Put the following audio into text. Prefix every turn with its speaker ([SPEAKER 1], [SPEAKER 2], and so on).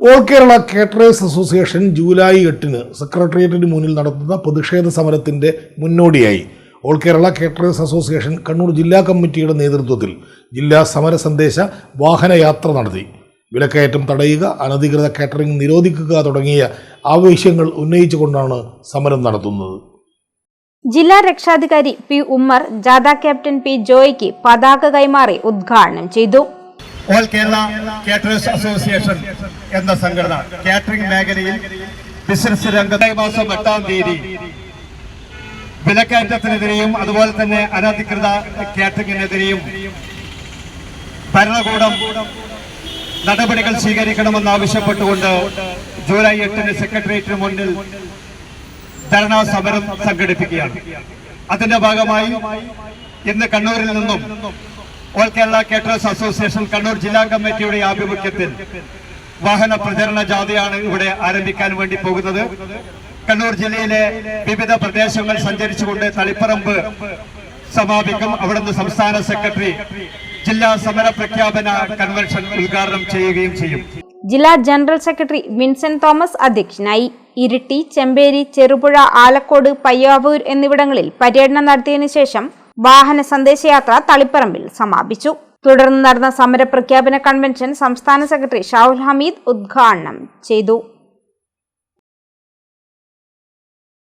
[SPEAKER 1] All Kerala caterers association July എട്ടിന് സെക്രട്ടേറിയറ്റിന് മുന്നിൽ നടത്തുന്ന പ്രതിഷേധ സമരത്തിന്റെ മുന്നോടിയായി. All Kerala caterers association Kannur ജില്ലാ കമ്മിറ്റിയുടെ നേതൃത്വത്തിൽ ജില്ലാ സമര സന്ദേശ വാഹനയാത്ര നടത്തി. വിലക്കയറ്റം തടയുക അനധികൃത കാറ്ററിംഗ് നിരോധിക്കുക തുടങ്ങിയ ആവശ്യങ്ങൾ ഉന്നയിച്ചുകൊണ്ടാണ് സമരം നടത്തുന്നത്.
[SPEAKER 2] ജില്ലാ രക്ഷാധികാരി പി ഉമ്മർ ജാഥ ക്യാപ്റ്റൻ പി ജോയ്ക്ക് പതാക കൈമാറി ഉദ്ഘാടനം ചെയ്തു.
[SPEAKER 3] ഓൾ കേരള കാറ്ററേഴ്സ് അസോസിയേഷൻ എന്ന സംഘടന. കാറ്ററിംഗ് മേഖലയിൽ ബിസിനസ് രംഗത്തെ മാസം എട്ടാം തീയതി. വിലക്കയറ്റത്തിനെതിരെയും അതുപോലെ തന്നെ അനധികൃത കാറ്ററിംഗിനെതിരെയും ഭരണകൂടം നടപടികൾ സ്വീകരിക്കണമെന്ന് ആവശ്യപ്പെട്ടുകൊണ്ട് ജൂലൈ എട്ടിന് സെക്രട്ടേറിയറ്റിന് മുന്നിൽ ധർണാ സമരം സംഘടിപ്പിക്കുകയാണ്. അതിന്റെ ഭാഗമായി ഇന്ന് കണ്ണൂരിൽ നിന്നും all Kerala caterers association Kannur ജില്ലാ കമ്മിറ്റിയുടെ ആഭിമുഖ്യത്തിൽ വാഹന പ്രചരണ ജാഥയാണ് ഇവിടെ ആരംഭിക്കാൻ വേണ്ടി പോകുന്നത്. കണ്ണൂർ ജില്ലയിലെ വിവിധ പ്രദേശങ്ങൾ സഞ്ചരിച്ചുകൊണ്ട് തളിപ്പറമ്പ് സമാപിക്കും. അവിടുന്ന് സംസ്ഥാന സെക്രട്ടറി ജില്ലാ സമര പ്രഖ്യാപന കൺവെൻഷൻ ഉദ്ഘാടനം ചെയ്യുകയും ചെയ്യും.
[SPEAKER 2] ജില്ലാ ജനറൽ സെക്രട്ടറി വിൻസെന്റ് തോമസ് അധ്യക്ഷനായി ഇരിട്ടി ചെമ്പേരി ചെറുപുഴ ആലക്കോട് പയ്യാവൂർ എന്നിവിടങ്ങളിൽ പര്യടനം നടത്തിയതിനു ശേഷം വാഹന സന്ദേശയാത്ര തളിപ്പറമ്പിൽ സമാപിച്ചു. തുടർന്ന് നടന്ന സമരപ്രഖ്യാപന കൺവെൻഷൻ സംസ്ഥാന സെക്രട്ടറി ഷാഹുൽ ഹമീദ് ഉദ്ഘാടനം ചെയ്തു.